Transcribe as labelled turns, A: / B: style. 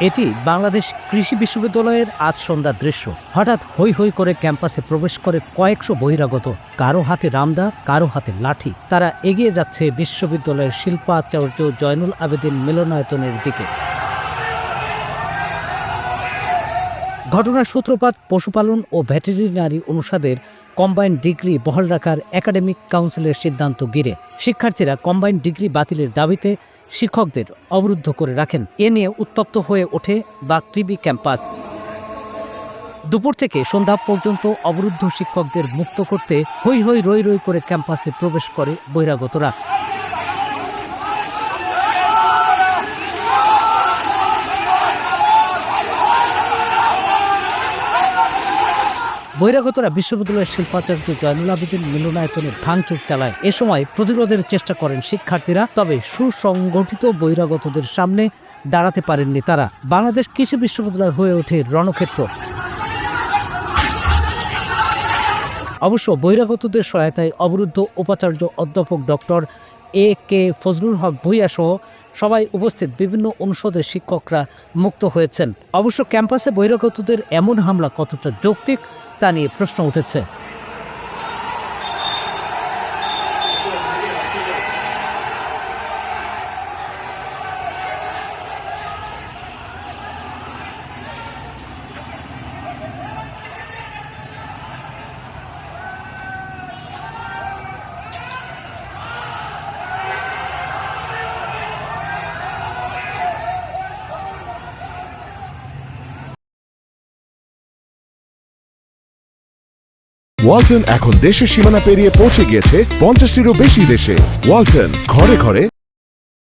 A: এটি বাংলাদেশ কৃষি বিশ্ববিদ্যালয়ের আজ সন্ধ্যার দৃশ্য। হঠাৎ হৈ হৈ করে ক্যাম্পাসে প্রবেশ করে কয়েকশো বহিরাগত, কারও হাতে রামদা, কারও হাতে লাঠি। তারা এগিয়ে যাচ্ছে বিশ্ববিদ্যালয়ের শিল্পাচার্য জয়নুল আবেদিন মিলনায়তনের দিকে। ঘটনার সূত্রপাত পশুপালন ও ভেটেরিনারি অনুষদের কম্বাইন্ড ডিগ্রি বহাল রাখার একাডেমিক কাউন্সিলের সিদ্ধান্ত ঘিরে। শিক্ষার্থীরা কম্বাইন্ড ডিগ্রি বাতিলের দাবিতে শিক্ষকদের অবরুদ্ধ করে রাখেন। এ নিয়ে উত্তপ্ত হয়ে ওঠে বাকৃবি ক্যাম্পাস। দুপুর থেকে সন্ধ্যা পর্যন্ত অবরুদ্ধ শিক্ষকদের মুক্ত করতে হৈ হৈ রই রই করে ক্যাম্পাসে প্রবেশ করে বহিরাগতরা। বহিরাগতরা বিশ্ববিদ্যালয়ের শিল্পাচার্য জয়নুল আবেদিন মিলনায়তনে ভাঙচুর চালায়। এ সময় প্রতিরোধের চেষ্টা করেন শিক্ষার্থীরা, তবে সুসংগঠিত বহিরাগতদের সামনে দাঁড়াতে পারেননি তারা। বাংলাদেশ কৃষি বিশ্ববিদ্যালয় হয়ে ওঠে রণক্ষেত্র। অবশ্য বহিরাগতদের সহায়তায় অবরুদ্ধ উপাচার্য অধ্যাপক doctor A K Fazlul Haque Bhuiyan সহ সবাই উপস্থিত। বিভিন্ন অনুষদের শিক্ষকরা মুক্ত হয়েছেন। অবশ্য ক্যাম্পাসে বহিরাগতদের এমন হামলা কতটা যৌক্তিক তা নিয়ে প্রশ্ন উঠেছে।
B: ওয়ালটন এখন দেশের সীমানা পেরিয়ে পৌঁছে গিয়েছে পঞ্চাশটিরও বেশি দেশে। ওয়ালটন ঘরে ঘরে